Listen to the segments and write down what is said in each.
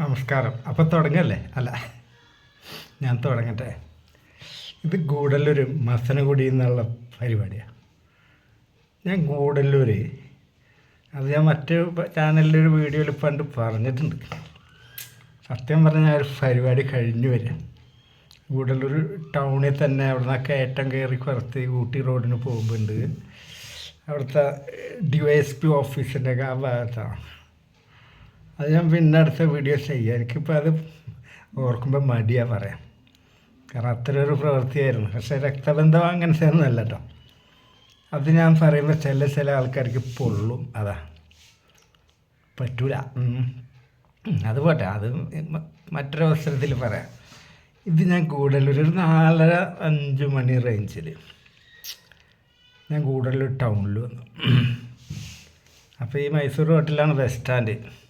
നമസ്കാരം. അപ്പോൾ തുടങ്ങല്ലേ? അല്ല ഞാൻ തുടങ്ങട്ടെ. ഇത് ഗൂഡല്ലൂർ മസനഗുടി എന്നുള്ള പരിപാടിയാണ് ഞാൻ ഗൂഡല്ലൂർ അത് ഞാൻ മറ്റു ചാനലിലൊരു വീഡിയോയിൽ പണ്ട് പറഞ്ഞിട്ടുണ്ട്. സത്യം പറഞ്ഞാൽ ഒരു പരിപാടി കഴിഞ്ഞു വരിക ഗൂഡല്ലൂർ ടൗണിൽ തന്നെ അവിടുന്ന് കയറ്റം കയറി കുറച്ച് ഊട്ടി റോഡിന് പോകുമ്പോണ്ട് അവിടുത്തെ ഡി വൈ എസ് പി ഓഫീസിന്റെ ആ ഭാഗത്താണ്. അത് ഞാൻ പിന്നെ അടുത്ത വീഡിയോ ചെയ്യാം. എനിക്കിപ്പോൾ അത് ഓർക്കുമ്പോൾ മടിയാ പറയാം കാരണം അത്ര ഒരു പ്രവൃത്തിയായിരുന്നു. പക്ഷേ രക്തബന്ധം അങ്ങനത്തെ ഒന്നുമല്ല കേട്ടോ അത് ഞാൻ പറയുമ്പോൾ ചില ചില ആൾക്കാർക്ക് പൊള്ളും. അതാ. പറ്റൂല. അത് പോട്ടെ. അത് മറ്റൊരവസരത്തിൽ പറയാം. ഇത് ഞാൻ കൂടുതലൊരു ഒരു നാലര അഞ്ച് മണി റേഞ്ചിൽ ഞാൻ കൂടുതലൊരു ടൗണിൽ വന്നു. അപ്പോൾ ഈ മൈസൂർ ഹോട്ടലാണ് ബസ് സ്റ്റാൻഡ്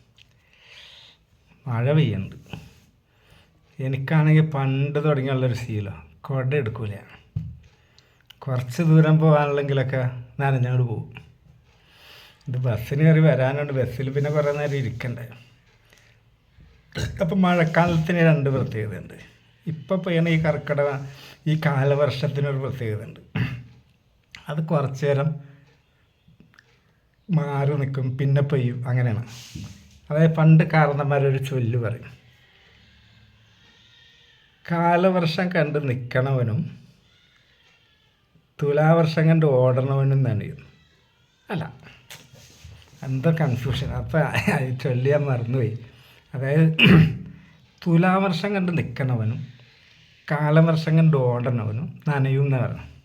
മഴ പെയ്യുന്നുണ്ട്. എനിക്കാണെങ്കിൽ പണ്ട് തുടങ്ങിയുള്ളൊരു ശീലം. കുട എടുക്കൂല. കുറച്ച് ദൂരം പോകാനുള്ളെങ്കിലൊക്കെ നനഞ്ഞോട് പോകും. ഇത് ബസ്സിന് കയറി വരാനുണ്ട്. ബസ്സിൽ പിന്നെ കുറേ നേരം ഇരിക്കണ്ടേ. അപ്പം മഴക്കാലത്തിന് രണ്ട് പ്രത്യേകതയുണ്ട്. ഇപ്പം പെയ്യണ ഈ കർക്കിടക ഈ കാലവർഷത്തിനൊരു പ്രത്യേകതയുണ്ട്. അത് കുറച്ചു നേരം മാറി നിൽക്കും പിന്നെ പെയ്യും. അങ്ങനെയാണ്. അതായത് പണ്ട് കാരണന്മാരൊരു ചൊല്ല് പറയും. കാലവർഷം കണ്ട് നിൽക്കണവനും തുലാവർഷം കണ്ട് ഓടണവനും നനയും. അല്ല എന്തോ കൺഫ്യൂഷൻ അപ്പം ചൊല്ലി ഞാൻ മറന്നുപോയി. അതായത് തുലാവർഷം കണ്ട് നിൽക്കണവനും കാലവർഷം കണ്ട് ഓടണവനും നനയും എന്ന് പറഞ്ഞു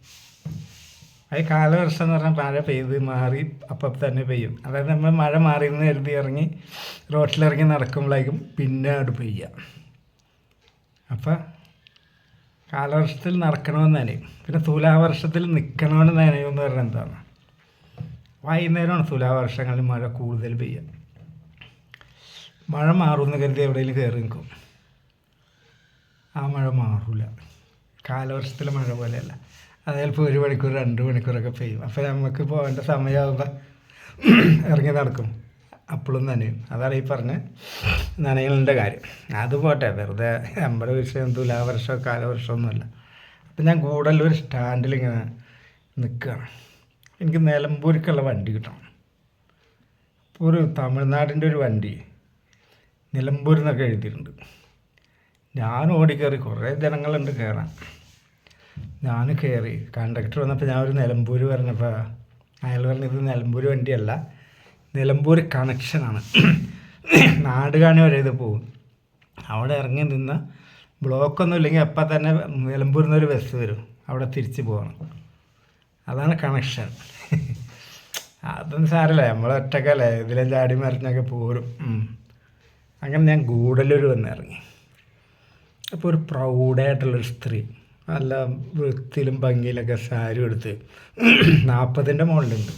അത് കാലവർഷം എന്ന് പറഞ്ഞാൽ മഴ പെയ്ത് മാറി അപ്പം തന്നെ പെയ്യും. അതായത് നമ്മൾ മഴ മാറി എന്ന് കരുതി ഇറങ്ങി റോട്ടിലിറങ്ങി നടക്കുമ്പോഴേക്കും പിന്നെ അവിടെ പെയ്യുക അപ്പം കാലവർഷത്തിൽ നടക്കണമെന്ന് നനയും. പിന്നെ തുലാവർഷത്തിൽ നിൽക്കണമെന്ന് നനയും എന്ന് പറഞ്ഞാൽ എന്താണ്? വൈകുന്നേരമാണ് തുലാവർഷങ്ങളിൽ മഴ കൂടുതൽ പെയ്യുക മഴ മാറുമെന്ന് കരുതി എവിടെയെങ്കിലും കയറി നിൽക്കും. ആ മഴ മാറില്ല കാലവർഷത്തിലെ മഴ പോലെയല്ല. അത് ചിലപ്പോൾ ഒരു മണിക്കൂർ രണ്ട് മണിക്കൂറൊക്കെ പെയ്യും. അപ്പോൾ നമുക്ക് പോകേണ്ട സമയമാകുമ്പോൾ ഇറങ്ങി നടക്കും. അപ്പോഴും നനയും. അതാണ് ഈ പറഞ്ഞ നനയലിന്റെ കാര്യം. അത് പോട്ടെ വെറുതെ നമ്മുടെ വിഷയം കാലവർഷമോ ഒന്നുമല്ല. അപ്പം ഞാൻ കൂടുതലൊരു സ്റ്റാൻഡിൽ ഇങ്ങനെ നിൽക്കുകയാണ് എനിക്ക് നിലമ്പൂരിക്കുള്ള വണ്ടി കിട്ടണം. അപ്പോൾ ഒരു തമിഴ്നാടിന്റെ ഒരു വണ്ടി നിലമ്പൂരിൽ നിന്നൊക്കെ എഴുതിയിട്ടുണ്ട്. ഞാൻ ഓടിക്കയറി കുറേ ജനങ്ങളുണ്ട് കയറാൻ ഞാൻ കയറി കണ്ടക്ടർ വന്നപ്പോൾ ഞാൻ ഒരു നിലമ്പൂർ പറഞ്ഞപ്പോൾ അയാൾ പറഞ്ഞത് നിലമ്പൂർ വണ്ടിയല്ല നിലമ്പൂർ കണക്ഷനാണ് നാട് കാണി വരെ ഇത് പോകും അവിടെ ഇറങ്ങി നിന്ന് ബ്ലോക്കൊന്നും ഇല്ലെങ്കിൽ അപ്പം തന്നെ നിലമ്പൂരിൽ നിന്നൊരു ബസ് വരും. അവിടെ തിരിച്ച് പോകണം അതാണ് കണക്ഷൻ അതൊന്നും സാരല്ല. നമ്മൾ ഒറ്റക്കല്ലേ. ഇതിലെ ചാടി മറിഞ്ഞൊക്കെ പോരും. അങ്ങനെ ഞാൻ ഗൂഡല്ലൂർ വന്നിറങ്ങി അപ്പോൾ ഒരു പ്രൗഡായിട്ടുള്ളൊരു സ്ത്രീ. നല്ല വൃത്തിയിലും ഭംഗിയിലൊക്കെ സാരി എടുത്ത് നാൽപ്പതിന്റെ മുകളിലുണ്ട്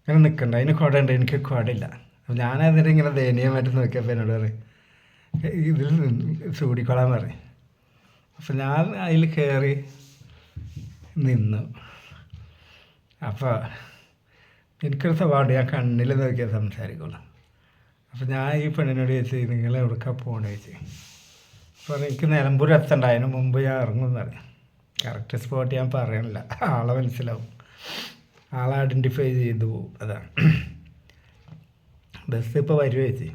ഇങ്ങനെ നിൽക്കണ്ട അതിന് കുടയുണ്ട്. എനിക്ക് കുടയില്ല. അപ്പം ഞാൻ എന്നിട്ട് ഇങ്ങനെ ദയനീയമായിട്ട് നോക്കിയപ്പോൾ എന്നോട് പറയും ഇതിൽ ചൂടിക്കൊള്ളാൻ പറയും. അപ്പം ഞാൻ അതിൽ കയറി നിന്നു. അപ്പോൾ എനിക്കൊരു സ്വഭാവമുണ്ട്. ഞാൻ കണ്ണിൽ നോക്കിയാൽ സംസാരിക്കുള്ളൂ. അപ്പോൾ ഞാൻ ഈ പെണ്ണിനോട് ചോദിച്ചു നിങ്ങൾ എവിടേക്കാണ് പോകണത് ചോദിച്ചു? അപ്പോൾ എനിക്ക് നിലമ്പൂർ എത്തണ്ട അതിന് മുമ്പ് ഞാൻ ഇറങ്ങുമെന്ന് പറഞ്ഞു. കറക്റ്റ് സ്പോട്ട് ഞാൻ പറയണില്ല. ആളെ മനസ്സിലാവും. ആളെ ഐഡന്റിഫൈ ചെയ്തു പോകും അതാണ്. ബസ് ഇപ്പോൾ വരുമോ ചേച്ചി?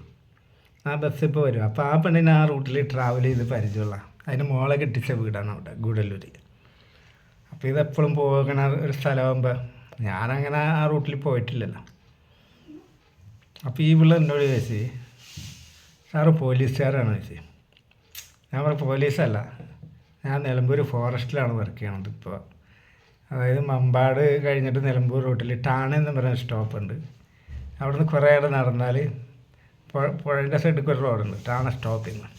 ആ ബസ് ഇപ്പോൾ വരും അപ്പോൾ ആ പെണ്ണിന് ആ റൂട്ടിൽ ട്രാവൽ ചെയ്ത് പരിചയമുള്ള അതിന് മോളെ കെട്ടിച്ച വീടാണ് അവിടെ ഗൂഡല്ലൂർ അപ്പോൾ ഇതെപ്പോഴും പോകണ ഒരു സ്ഥലമാകുമ്പോൾ ഞാനങ്ങനെ ആ റൂട്ടിൽ പോയിട്ടില്ലല്ലോ. അപ്പോൾ ഈ പിള്ള എന്നോട് ചോദിച്ചു സാറ് പോലീസുകാരാണ്? ചോദിച്ചു. ഞാൻ പറഞ്ഞു പോലീസല്ല. ഞാൻ നിലമ്പൂർ ഫോറസ്റ്റിലാണ് വർക്ക് ചെയ്യണത് ഇപ്പോൾ അതായത് മമ്പാട് കഴിഞ്ഞിട്ട് നിലമ്പൂർ റൂട്ടിൽ ടാണ എന്ന് പറയുന്ന സ്റ്റോപ്പ് ഉണ്ട്. അവിടുന്ന് കുറേ ഇടം നടന്നാൽ പുഴ പുഴേന്റെ സൈഡിൽ ഒരു റോഡുണ്ട് ടാണ സ്റ്റോപ്പിൽ നിന്ന്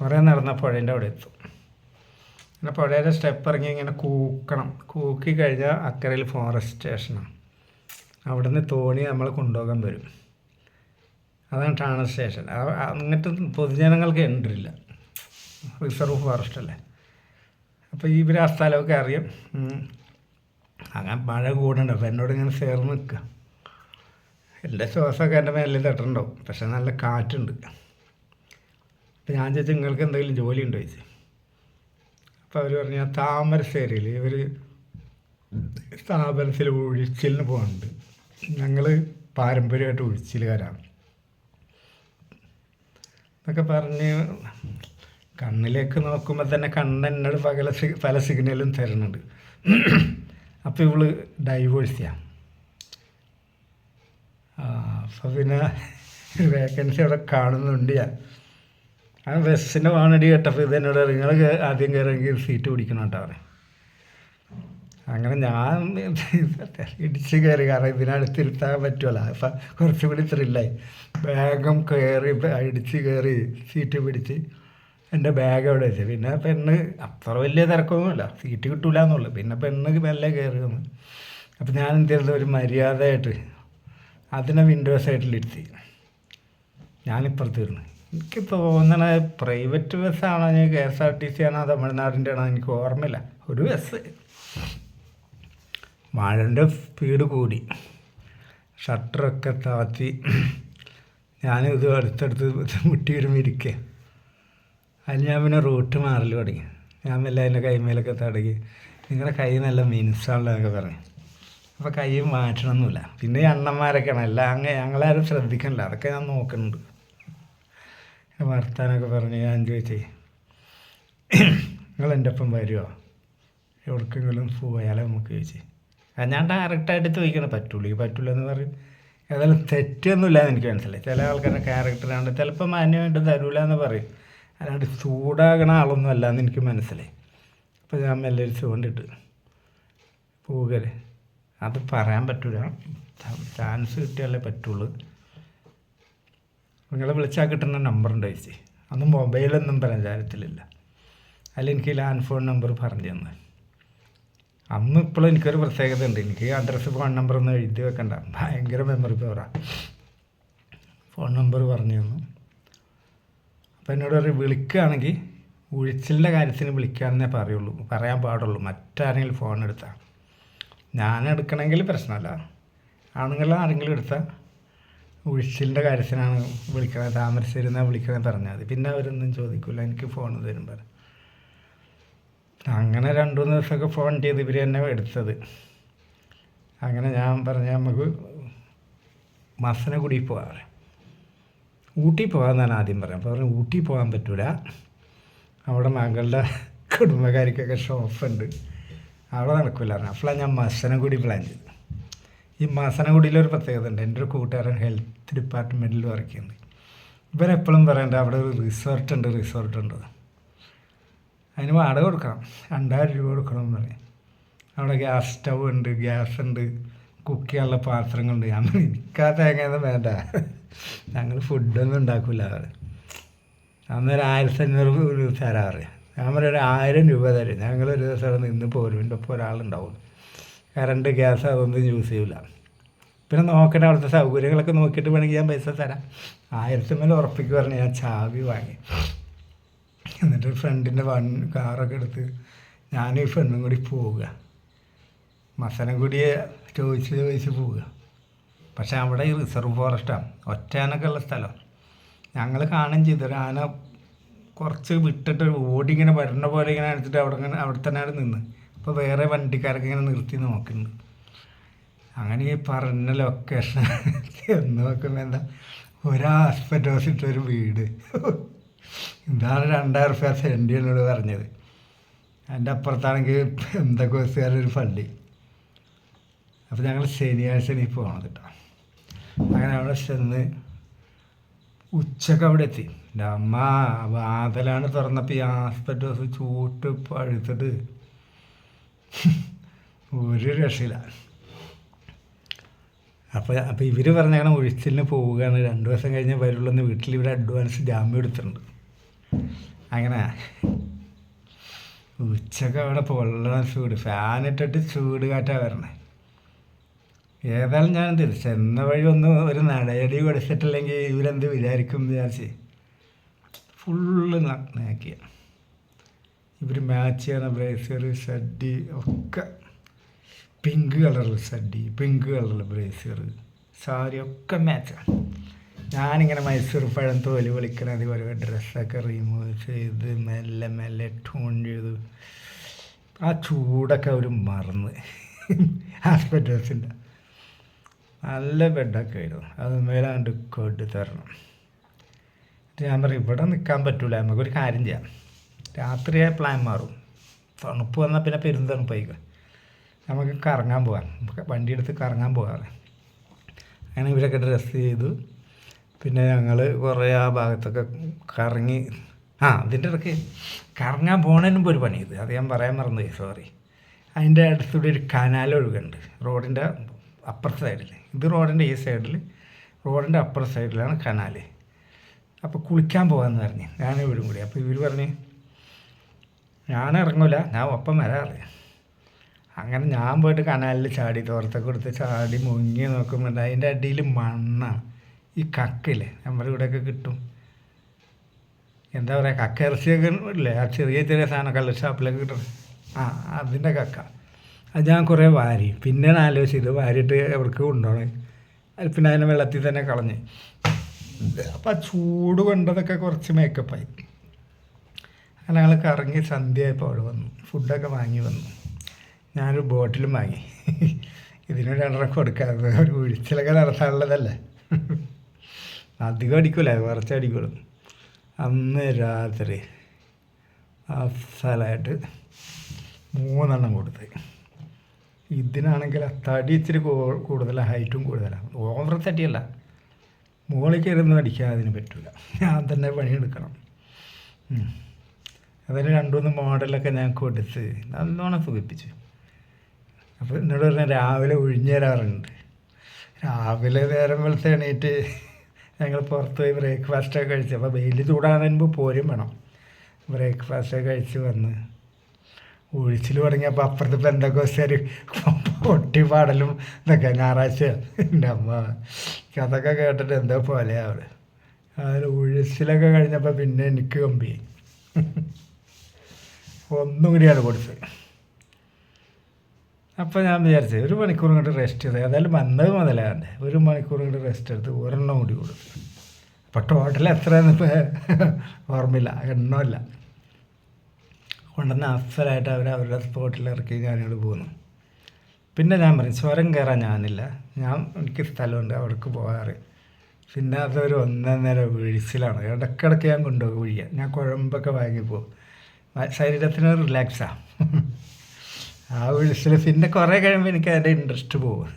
കുറേ നടന്നാൽ പുഴേന്റെ അവിടെ എത്തും. പിന്നെ പുഴയുടെ സ്റ്റെപ്പ് ഇറങ്ങി ഇങ്ങനെ കൂക്കണം. കൂക്കി കഴിഞ്ഞാൽ അക്കരയിൽ ഫോറസ്റ്റ് സ്റ്റേഷനാണ് അവിടുന്ന് തോണി നമ്മൾ കൊണ്ടുപോകാൻ വരും. അതാണ് ടാണ സ്റ്റേഷൻ അങ്ങനത്തെ പൊതുജനങ്ങൾക്ക് എൻട്രി ഇല്ല. റിസർവ് ഫോറസ്റ്റ് അല്ലേ? അപ്പോൾ ഇവർ ആ സ്ഥലമൊക്കെ അറിയും. അങ്ങനെ മഴ കൂടണ്ട. അപ്പോൾ എന്നോട് ഇങ്ങനെ ചേർന്ന് നിൽക്കുക എന്റെ ശ്വാസമൊക്കെ എന്റെ മേലിൽ തട്ടുണ്ടാവും. പക്ഷെ നല്ല കാറ്റുണ്ട്. അപ്പം ഞാൻ ചോദിച്ചു നിങ്ങൾക്ക് എന്തെങ്കിലും ജോലി ഉണ്ടോ? ചോദിച്ചു. അപ്പോൾ അവർ പറഞ്ഞു "ഞാൻ താമരശ്ശേരിയിൽ ഇവർ സ്ഥാപനത്തിൽ ഒഴിച്ചിലിന് പോകുന്നുണ്ട് ഞങ്ങൾ പാരമ്പര്യമായിട്ട് ഒഴിച്ചിലുകാരാണ്. എന്നൊക്കെ പറഞ്ഞ് കണ്ണിലേക്ക് നോക്കുമ്പോൾ തന്നെ കണ്ണ് എന്നോട് പകല പല സിഗ്നലും തരുന്നുണ്ട്. അപ്പോൾ ഇവൾ ഡൈവേഴ്സ് ചെയ്യാം അപ്പോൾ പിന്നെ വേക്കൻസി അവിടെ കാണുന്നുണ്ട് ഞാൻ ആ ബസ്സിന്റെ വാണടി കേട്ടപ്പോൾ ഇത് എന്നോട് നിങ്ങൾ ആദ്യം കയറിയെങ്കിൽ സീറ്റ് പിടിക്കണം കേട്ടോ അങ്ങനെ ഞാൻ ഇടിച്ച് കയറി കാരണം ഇതിനടുത്തിരുത്താൻ പറ്റുമല്ലോ അപ്പം കുറച്ചുകൂടി ത്രില്ലായി വേഗം കയറി ഇടിച്ച് കയറി സീറ്റ് പിടിച്ച്. എന്റെ ബാഗ് അവിടെ വെച്ചത് പിന്നെ പെണ്ണ് അത്ര വലിയ തിരക്കൊന്നുമില്ല. സീറ്റ് കിട്ടൂല എന്നുള്ളു. പിന്നെ പെണ്ണ് മെല്ലെ കയറി വന്നു. അപ്പം ഞാൻ എന്ത് ചെയ്തത് ഒരു മര്യാദയായിട്ട് അതിനെ വിൻഡോ സൈഡിലിരുത്തി ഞാനിപ്പുറത്ത് ഇരുന്നു. എനിക്ക് തോന്നണ പ്രൈവറ്റ് ബസ്സാണോ ഞാൻ K S R T C ആണോ തമിഴ്നാടിന്റെ ആണോ എനിക്ക് ഓർമ്മയില്ല. ഒരു ബസ് മഴന്റെ സ്പീഡ് കൂടി. ഷട്ടറൊക്കെ താത്തി. ഞാനിത് അടുത്തടുത്ത് മുട്ടി വരുമ്പോൾ ഇരിക്കുക അതിന് ഞാൻ പിന്നെ റൂട്ട് മാറൽ തുടങ്ങി. ഞാൻ മെല്ലെ അതിന്റെ കൈമേലൊക്കെ തടകി. നിങ്ങളുടെ കൈ നല്ല മിനുസാണല്ലോ പറഞ്ഞു. അപ്പോൾ കൈ മാറ്റണമൊന്നുമില്ല പിന്നെ ഈ അണ്ണന്മാരൊക്കെയാണ്. എല്ലാം അങ്ങ് ഞങ്ങളാരും ശ്രദ്ധിക്കണില്ല. അതൊക്കെ ഞാൻ നോക്കുന്നുണ്ട്. വർത്താനൊക്കെ പറഞ്ഞ് ഞാൻ ചോദിച്ചേ. നിങ്ങൾ എന്റെ ഒപ്പം വരുമോ എവിടേക്കെങ്കിലും പോയാലോ നമുക്ക് ചോദിച്ചേ. ഞാൻ ഡയറക്റ്റായിട്ട് ചോദിക്കണം പറ്റുള്ളൂ പറ്റുള്ളൂ എന്ന് പറയും. ഏതായാലും തെറ്റൊന്നുമില്ല എന്ന് എനിക്ക് മനസ്സിലായി. ചില ആൾക്കാരുടെ ക്യാരക്ടറാണ് ചിലപ്പോൾ മാന്യമായിട്ട് തരൂല എന്ന് പറയും. അല്ലാണ്ട് ചൂടാകണ ആളൊന്നും അല്ല എന്ന് എനിക്ക് മനസ്സിലായി. അപ്പോൾ ഞാൻ മെല്ലെ ചൂണ്ടിട്ട് പോകൽ. അത് പറയാൻ പറ്റൂല. ചാൻസ് കിട്ടിയാലേ പറ്റുള്ളൂ. നിങ്ങളെ വിളിച്ചാൽ കിട്ടുന്ന നമ്പർ ഉണ്ട് ചേച്ചി. അന്ന് മൊബൈലൊന്നും പ്രചാരത്തിലില്ല. അതിൽ എനിക്ക് ലാൻഡ് ഫോൺ നമ്പർ പറഞ്ഞു തന്നെ. അന്ന് ഇപ്പോഴും എനിക്കൊരു പ്രത്യേകത ഉണ്ട്. എനിക്ക് അഡ്രസ്സ് ഫോൺ നമ്പർ ഒന്ന് എഴുതി വെക്കണ്ട. ഭയങ്കര മെമ്മറി പവറാണ് ഫോൺ നമ്പർ പറഞ്ഞു തന്നു. അപ്പോൾ എന്നോട് പറയും വിളിക്കുകയാണെങ്കിൽ ഉഴിച്ചിലിന്റെ കാര്യത്തിന് വിളിക്കുകയാണെന്നേ പറയുള്ളൂ. പറയാൻ പാടുള്ളൂ. മറ്റാരെങ്കിലും ഫോൺ എടുത്താൽ ഞാൻ എടുക്കണമെങ്കിൽ പ്രശ്നമല്ല. ആണുങ്ങൾ ആരെങ്കിലും എടുത്താൽ ഉഴിച്ചിലിന്റെ കാര്യത്തിനാണ് വിളിക്കണത്. താമരശ്ശേരി എന്നാണ് വിളിക്കണത് പറഞ്ഞാൽ മതി. പിന്നെ അവരൊന്നും ചോദിക്കില്ല എനിക്ക് ഫോൺ തരും പറ. അങ്ങനെ രണ്ടു മൂന്ന് ദിവസമൊക്കെ ഫോൺ ചെയ്ത് ഇവർ തന്നെ എടുത്തത്. അങ്ങനെ ഞാൻ പറഞ്ഞ നമുക്ക് മസനഗുടി പോകാറ് ഊട്ടി പോകാമെന്നാണ് ആദ്യം പറയാം. അപ്പോൾ പറഞ്ഞു ഊട്ടി പോകാൻ പറ്റൂല. അവിടെ മകളുടെ കുടുംബക്കാർക്കൊക്കെ ഷോപ്പുണ്ട്. അവിടെ നടക്കില്ല അപ്പോഴാണ് ഞാൻ മസനഗുടി പ്ലാൻ ചെയ്തത് ഈ മസനംകുടിയിലൊരു പ്രത്യേകത ഉണ്ട്. എന്റെ ഒരു കൂട്ടുകാരൻ ഹെൽത്ത് ഡിപ്പാർട്ട്മെന്റിൽ വർക്ക് ചെയ്യുന്നത് ഇവരെപ്പോഴും പറയണ്ട അവിടെ ഒരു റിസോർട്ട് ഉണ്ട് റിസോർട്ട് ഉണ്ട്. അതിന് വാടക കൊടുക്കണം. രണ്ടായിരം രൂപ കൊടുക്കണം എന്ന് പറയും. അവിടെ ഗ്യാസ് സ്റ്റൗ ഉണ്ട് ഗ്യാസ് ഉണ്ട് കുക്ക് ചെയ്യാനുള്ള പാത്രങ്ങളുണ്ട്. ഞാൻ എനിക്ക് തേങ്ങയൊന്നും വേണ്ട. ഞങ്ങൾ ഫുഡൊന്നും ഉണ്ടാക്കില്ല അവിടെ അന്നൊരു ആയിരത്തി അഞ്ഞൂറ് രൂപ തരാറ് ഞാൻ പറയും ഒരു ആയിരം രൂപ തരും. ഞങ്ങൾ ഒരു ദിവസം നിന്ന് പോരും എന്റെ ഒപ്പം ഒരാളുണ്ടാവും. കറണ്ട് ഗ്യാസ് അതൊന്നും യൂസ് ചെയ്യില്ല പിന്നെ നോക്കട്ടെ അവിടുത്തെ സൗകര്യങ്ങളൊക്കെ നോക്കിയിട്ട് വേണമെങ്കിൽ ഞാൻ പൈസ തരാം. ആയിരത്തി മേലെ ഉറപ്പിക്ക് പറഞ്ഞു ഞാൻ ചാവി വാങ്ങി. എന്നിട്ട് ഫ്രണ്ടിന്റെ വൺ കാറൊക്കെ എടുത്ത് ഞാനും ഈ ഫ്രണ്ടും കൂടി പോവുക. മസനം കൂടിയെ ചോദിച്ച് ചോദിച്ച് പോവുക. പക്ഷെ അവിടെ ഈ റിസർവ് ഫോറസ്റ്റാണ് ഒറ്റാനൊക്കെയുള്ള സ്ഥലം. ഞങ്ങൾ കാണുകയും ചെയ്തു. ഒരു ആന കുറച്ച് വിട്ടിട്ട് ഓടിങ്ങനെ വരണ പോലെ ഇങ്ങനെ എടുത്തിട്ട് അവിടെ ഇങ്ങനെ അവിടെ തന്നെ നിന്ന്. അപ്പോൾ വേറെ വണ്ടിക്കാരൊക്കെ ഇങ്ങനെ നിർത്തി നോക്കുന്നുണ്ട്. അങ്ങനെ ഈ പറഞ്ഞ ലൊക്കേഷൻ എന്ന് നോക്കുമ്പോൾ എന്താ? ഒരു ഇട്ടൊരു വീട്. ഇതാണ് രണ്ടായിരം റുപ്യ സെൻഡി എന്നോട് പറഞ്ഞത്. അതിന്റെ അപ്പുറത്താണെങ്കിൽ എന്തൊക്കെ ഒരു പള്ളി. അപ്പോൾ ഞങ്ങൾ ശനിയാഴ്ച നീ പോകണം കേട്ടോ. അങ്ങനെ അവിടെ ചെന്ന് ഉച്ചയ്ക്ക് അവിടെ എത്തി എന്റെ അമ്മ വാതലാണ് തുറന്നപ്പോൾ ഈ ആസ്പെറ്റോസ് ചൂട്ട് പഴുത്തിട്ട് ഒരു രക്ഷയില്ല. അപ്പോൾ അപ്പോൾ ഇവർ പറഞ്ഞാൽ ഒഴിച്ചിലിന് പോവുകയാണ്. രണ്ട് ദിവസം കഴിഞ്ഞ് വരുള്ളൂ വീട്ടിൽ ഇവിടെ അഡ്വാൻസ് ജാമ്യം എടുത്തിട്ടുണ്ട്. അങ്ങനെ ഉച്ചയ്ക്ക് അവിടെ പൊള്ളണ ചൂട്. ഫാനിട്ടിട്ട് ചൂട് കാറ്റാണ് വരണേ. ഏതായാലും ഞാൻ എന്ത് ചെന്ന വഴി ഒന്ന് ഒരു നടയടി കൊടുത്തിട്ടില്ലെങ്കിൽ ഇവരെന്ത് വിചാരിക്കും വിചാരിച്ച് ഫുള്ള് നാക്കിയ. ഇവർ മാച്ച് ചെയ്യണ ബ്രേസർ ഷഡ്ഡി ഒക്കെ പിങ്ക് കളറിൽ ഷഡ്ഡി പിങ്ക് കളറിൽ ബ്രേസർ സാരി ഒക്കെ മാച്ചാണ് ഞാനിങ്ങനെ മൈസൂർ പഴം തോൽ വിളിക്കണത് ഓരോ ഡ്രസ്സൊക്കെ റിമൂവ് ചെയ്ത് മെല്ലെ മെല്ലെ ടൂൺ ചെയ്തു. ആ ചൂടൊക്കെ അവർ മറന്ന്. ആസ്പെറ്റോസിന്റെ നല്ല ബെഡൊക്കെ ആയിരുന്നു. അത് മേലാണ്ട് കൊണ്ടു തരണം. ഞാൻ പറയും ഇവിടെ നിൽക്കാൻ പറ്റൂല. നമുക്കൊരു കാര്യം ചെയ്യാം. രാത്രിയായ പ്ലാൻ മാറും. തണുപ്പ് വന്നാൽ പിന്നെ പെരുന്തണുപ്പായിക്കും നമുക്ക് കറങ്ങാൻ പോകാം വണ്ടി എടുത്ത് കറങ്ങാൻ പോകാറ് അങ്ങനെ ഇവരൊക്കെ ഡ്രസ്സ് ചെയ്തു. പിന്നെ ഞങ്ങൾ കുറേ ആ ഭാഗത്തൊക്കെ കറങ്ങി. ആ അതിന്റെ ഇടയ്ക്ക് കറങ്ങാൻ പോണതിന് മുമ്പ് ഒരു പണി ഇത് അത് ഞാൻ പറയാൻ മറന്നു സോറി അതിന്റെ അടുത്തൂടെ ഒരു കനാൽ ഒഴുകുന്നുണ്ട്. റോഡിന്റെ അപ്പർ സൈഡിൽ ഇത് റോഡിന്റെ ഈ സൈഡിൽ റോഡിന്റെ അപ്പർ സൈഡിലാണ് കനാൽ അപ്പോൾ കുളിക്കാൻ പോകാമെന്ന് പറഞ്ഞ്. ഞാൻ ഇവരും കൂടി. അപ്പോൾ ഇവർ പറഞ്ഞ് ഞാൻ ഇറങ്ങൂല. ഞാൻ ഒപ്പം വരാറ്. അങ്ങനെ ഞാൻ പോയിട്ട് കനാലിൽ ചാടി തോർത്തൊക്കെ കൊടുത്ത് ചാടി മുങ്ങി നോക്കുമ്പോൾ അതിന്റെ അടിയിൽ മണ്ണാണ് ഈ കക്കയില്ലേ നമ്മുടെ ഇവിടെയൊക്കെ കിട്ടും. എന്താ പറയുക കക്ക ഇറച്ചിയൊക്കെ ഇല്ലേ? ആ ചെറിയ ചെറിയ സാധനം കള്ള ഷാപ്പിലൊക്കെ കിട്ടും. ആ അതിന്റെ കക്ക. അത് ഞാൻ കുറേ വാരി. പിന്നെ ഞാൻ ആലോചിച്ചത് വാരിയിട്ട് എവിടേക്ക് കൊണ്ടുപോകണം അത് പിന്നെ അതിനെ വെള്ളത്തിൽ തന്നെ കളഞ്ഞ്. അപ്പം ചൂട് കൊണ്ടതൊക്കെ കുറച്ച് മേക്കപ്പായി അങ്ങനെ ഞങ്ങൾ കറങ്ങി സന്ധ്യയായപ്പോൾ അവിടെ വന്നു. ഫുഡൊക്കെ വാങ്ങി വന്നു. ഞാനൊരു ബോട്ടിലും വാങ്ങി. ഇതിന് രണ്ടെണ്ണം കൊടുക്കാതെ ഒരു ഒഴിച്ചിലൊക്കെ നടത്താനുള്ളതല്ലേ? അധികം അടിക്കൂല കുറച്ച് അടിക്കുള്ളൂ. അന്ന് രാത്രി അസലായിട്ട് മൂന്നെണ്ണം കൊടുത്ത് ഇതിനാണെങ്കിൽ തടി ഇച്ചിരി കൂടുതലാണ് ഹൈറ്റും കൂടുതലാണ് ഓവർ തടിയല്ല. മുകളിൽ കയറുന്ന അടിക്കാൻ അതിന് പറ്റില്ല ഞാൻ തന്നെ പണിയെടുക്കണം. അതിന് രണ്ടുമൂന്ന് മോഡലൊക്കെ ഞാൻ കൊടുത്ത് നല്ലോണം സുഖിപ്പിച്ചു. അപ്പോൾ എന്നോട് പറഞ്ഞാൽ രാവിലെ ഒഴിഞ്ഞു തരാറുണ്ട് രാവിലെ നേരം വെളുത്ത് എണീറ്റ് ഞങ്ങൾ പുറത്ത് പോയി ബ്രേക്ക്ഫാസ്റ്റൊക്കെ കഴിച്ചു. അപ്പോൾ വെയിൽ മുമ്പ് പോരും വേണം. ബ്രേക്ക്ഫാസ്റ്റൊക്കെ കഴിച്ച് വന്ന് ഒഴിച്ചിൽ തുടങ്ങിയപ്പോൾ അപ്പുറത്ത് ശരി. പൊട്ടി പാടലും ഇതൊക്കെ ഞായറാഴ്ച. എന്റെ അമ്മ. അതൊക്കെ കേട്ടിട്ട് എന്തോ പോലെ അവിടെ അതിൽ ഒഴിച്ചിലൊക്കെ കഴിഞ്ഞപ്പോൾ പിന്നെ എനിക്ക് കമ്പി. ഒന്നും കൂടിയാണ് കൊടുത്തത് അപ്പോൾ ഞാൻ വിചാരിച്ചത് ഒരു മണിക്കൂർ കൊണ്ട് റെസ്റ്റ് ചെയ്ത് ഏതായാലും വന്നത് മുതലാണ് ഒരു മണിക്കൂർ കൊണ്ട് റെസ്റ്റ് എടുത്ത് ഒരെണ്ണം കൂടി കൊടുത്തു. അപ്പോൾ ടോട്ടൽ എത്രയാണെന്ന് ഇപ്പോൾ ഓർമ്മയില്ല. എണ്ണമില്ല. കൊണ്ടുവന്ന് അഫലായിട്ട് അവർ അവരുടെ സ്പോട്ടിൽ ഇറക്കി ഞാനിവിടെ പോകുന്നു പിന്നെ ഞാൻ പറയും സ്വരം കയറാൻ ഞാനില്ല. ഞാൻ എനിക്ക് സ്ഥലമുണ്ട് അവിടേക്ക് പോകാറ്. പിന്നെ അതൊരു ഒന്നൊന്നര വീഴ്ചയിലാണ് ഇടയ്ക്കിടയ്ക്ക് ഞാൻ കൊണ്ടുപോകും ഒഴിയാൻ ഞാൻ കുഴമ്പൊക്കെ വാങ്ങിപ്പോവും ശരീരത്തിന് റിലാക്സാണ് ആ. വിഴിച്ചിൽ പിന്നെ കുറേ കഴിയുമ്പോൾ എനിക്ക് അതിന്റെ ഇൻട്രസ്റ്റ് പോകും.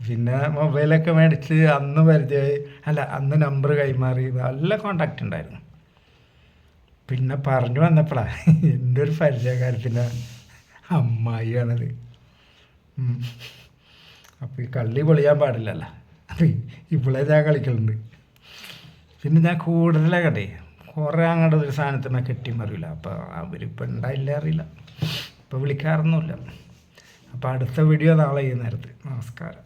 പിന്നെ മൊബൈലൊക്കെ മേടിച്ച് അന്ന് പരിചയമായി. അല്ല അന്ന് നമ്പർ കൈമാറി. നല്ല കോണ്ടാക്റ്റ് ഉണ്ടായിരുന്നു. പിന്നെ പറഞ്ഞു വന്നപ്പോഴാണ് എന്റെ ഒരു പരിചയകാരത്തിന്റെ അമ്മായിയാണത്. അപ്പോൾ ഈ കള്ളി പൊളിയാൻ പാടില്ലല്ല. ഇപ്പോഴേ ഞാൻ കളിക്കലുണ്ട്. പിന്നെ ഞാൻ കൂടുതലാകട്ടെ കുറേ അങ്ങോട്ട് ഒരു സാധനത്തിനെ കെട്ടിമറിയില്ല അപ്പോൾ അവരിപ്പോൾ ഉണ്ടായില്ല അറിയില്ല. ഇപ്പോൾ വിളിക്കാറൊന്നുമില്ല. അപ്പോൾ അടുത്ത വീഡിയോ നാളെ ഈ നമസ്കാരം.